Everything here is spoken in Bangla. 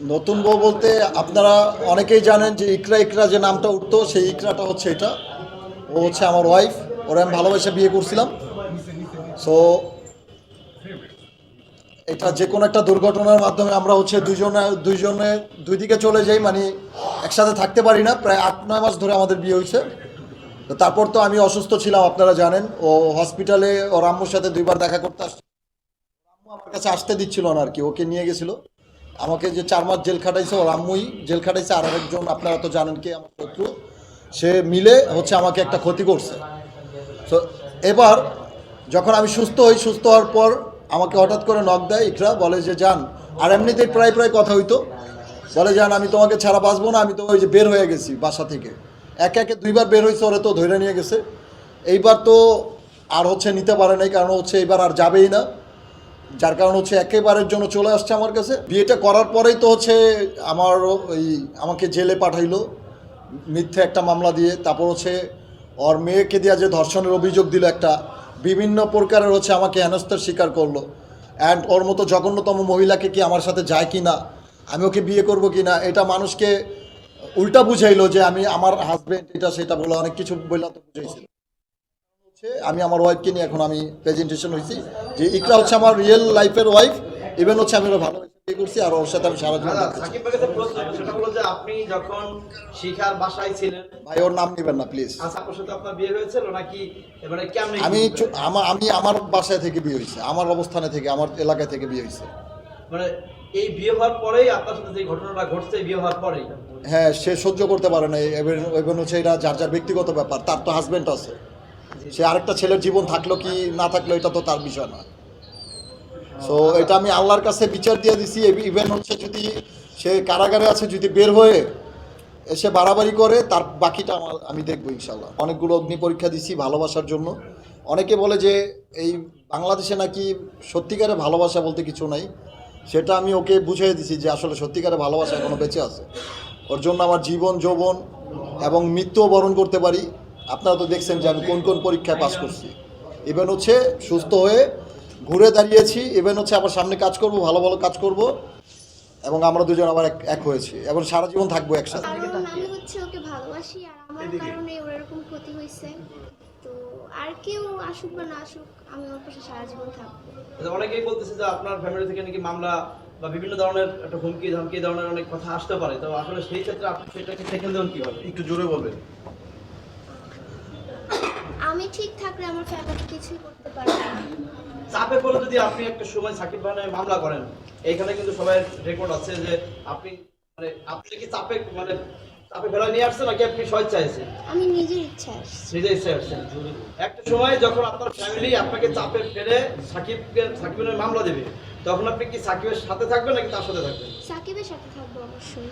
নতুন বউ বলতে আপনারা অনেকেই জানেন যে ইকরা ইকরা যে নামটা উঠতো, সেই ইকরাটা হচ্ছে এটা। ও হচ্ছে আমার ওয়াইফ ওরা আমি ভালোবেসে বিয়ে করছিলাম। সো এটা যে কোনো একটা দুর্ঘটনার মাধ্যমে আমরা হচ্ছে দুজনে, দুইজনে দুই দিকে চলে যাই মানে একসাথে থাকতে পারি না, প্রায় আট, নয় মাস ধরে আমাদের বিয়ে হয়েছে। তো তারপর তো আমি অসুস্থ ছিলাম, আপনারা জানেন। ও হসপিটালে ওর আম্মুর সাথে দুইবার দেখা করতে আসছে। আম্মু আমার কাছে আসতে দিচ্ছিল না আর কি, ওকে নিয়ে গেছিল। আমাকে যে চার মাস জেল খাটাইছে, ওর আম্মুই জেল খাটাইছে, আর একজন আপনারা তো জানেন কি, আমার শত্রু। সে মিলে হচ্ছে আমাকে একটা ক্ষতি করছে। তো এবার যখন আমি সুস্থ হই, সুস্থ হওয়ার পর আমাকে হঠাৎ করে নক দেয়, ইকরা বলে যে যান আর এমনিতেই প্রায় প্রায় কথা হইতো। বলে যান আমি তোমাকে ছাড়া বাঁচবো না, আমি তো ওই যে বের হয়ে গেছি বাসা থেকে। একে একে দুইবার বের হয়েছে ওরে তো ধরে নিয়ে গেছে। এইবার তো আর হচ্ছে নিতে পারে নাই, কারণ হচ্ছে এইবার আর যাবেই না। যার কারণ হচ্ছে একেবারের জন্য চলে আসছে আমার কাছে। বিয়েটা করার পরেই তো হচ্ছে আমার ওই আমাকে জেলে পাঠাইলো, মিথ্যে একটা মামলা দিয়ে। তারপর হচ্ছে ওর মেয়েকে দিয়ে যে ধর্ষণের অভিযোগ দিল একটা, বিভিন্ন প্রকারের হচ্ছে আমাকে হেনস্থার স্বীকার করল। অ্যান্ড ওর মতো জঘন্যতম মহিলাকে কি আমার সাথে যায় কি না আমি ওকে বিয়ে করব কি না এটা মানুষকে উল্টা বুঝাইলো যে আমি আমার হাজবেন্ড এটা সেটা বলে অনেক কিছু বললাম, তো বুঝাইছিল আমি আমার ওয়াইফকে নিয়ে এখন আমি প্রেজেন্টেশন হয়েছি যে ইকরা হচ্ছে আমার রিয়েল লাইফের ওয়াইফ ইভেন হচ্ছে আমি ভালো করছি আর ওর সাথে আমি সারা জীবন আপনি যখন শিখার বাসায় ছিলেন ভাই ওর নাম নেবেন না প্লিজ আসার সাথে আপনার বিয়ে হয়েছিল নাকি এবারে কেমনে আমি আমি আমার বাসায় থেকে বিয়ে হয়েছে আমার অবস্থানে থেকে আমার এলাকায় থেকে বিয়ে হয়েছে। মানে এই বিয়ে হওয়ার পরেই আপনার সাথে যে ঘটনাটা ঘটছে বিয়ে হওয়ার পরেই? হ্যাঁ সে সহ্য করতে পারে না এবার হচ্ছে এটা যার যার ব্যক্তিগত ব্যাপার তার তো হাজবেন্ড আছে। সে আরেকটা ছেলের জীবন থাকল কি না থাকল, এটা তো তার বিষয় না সো এটা আমি আল্লাহর কাছে বিচার দিয়ে দিছি ইভেন হচ্ছে যদি সে কারাগারে আছে, যদি বের হয়ে এসে বাড়াবাড়ি করে, তার বাকিটা আমার আমি দেখব ইনশাল্লাহ অনেকগুলো অগ্নি পরীক্ষা দিছি ভালোবাসার জন্য। অনেকে বলে যে এই বাংলাদেশে নাকি সত্যিকারে ভালোবাসা বলতে কিছু নাই। সেটা আমি ওকে বুঝিয়ে দিছি যে আসলে সত্যিকারে ভালোবাসা এখনও বেঁচে আছে। ওর জন্য আমার জীবন, যৌবন এবং মৃত্যুও বরণ করতে পারি। আপনারা তো দেখছেন যে আমি কোন কোন পরীক্ষায় পাস করছি। ইভেন হচ্ছে সুস্থ হয়ে ঘুরে দাঁড়িয়েছি ইভেন হচ্ছে আবার সামনে কাজ করব ভালো ভালো কাজ করব এবং আমরা দুজন আবার এক এক হয়েছি এবং সারা জীবন থাকব একসাথে। আমি হচ্ছে ওকে ভালোবাসি আর আমার কারণে ওর এরকম ক্ষতি হয়েছে। তো আর কেউ আসুক বা না আসুক আমি ওর পাশে সারা জীবন থাকব। আচ্ছা, অনেকেই বলতেছে যে আপনার ফ্যামিলি থেকে নাকি মামলা বা বিভিন্ন ধরনের একটা হুমকি ধমকি ধরনের অনেক কথা আসতে পারে। তো আসলে সেই ক্ষেত্রে আপনি সেটাকে কীভাবে? একটু জোরে বলবেন। আমি ঠিক থাকলে আমার ফ্যামিলি কিছুই করতে পারবে না। চাপে পড়ে যদি আপনি একটা সময় সাকিব ভাই নামে মামলা করেন এখানে কিন্তু সবাই রেকর্ড আছে যে আপনি মানে আপনি কি চাপে মানে চাপে ফেলা নিয়ে আসছেন নাকি আপনি স্বেচ্ছা চাইছেন আমি নিজের ইচ্ছা আসছি। নিজে ইচ্ছে আসছেন একটা সময় যখন আপনার ফ্যামিলি আপনাকে চাপে ফেলে সাকিবকে সাকিবের মামলা দেবে তখন আপনি কি সাকিবের সাথে থাকবেন নাকি তার সাথে থাকবেন? সাকিবের সাথে থাকব অবশ্যই।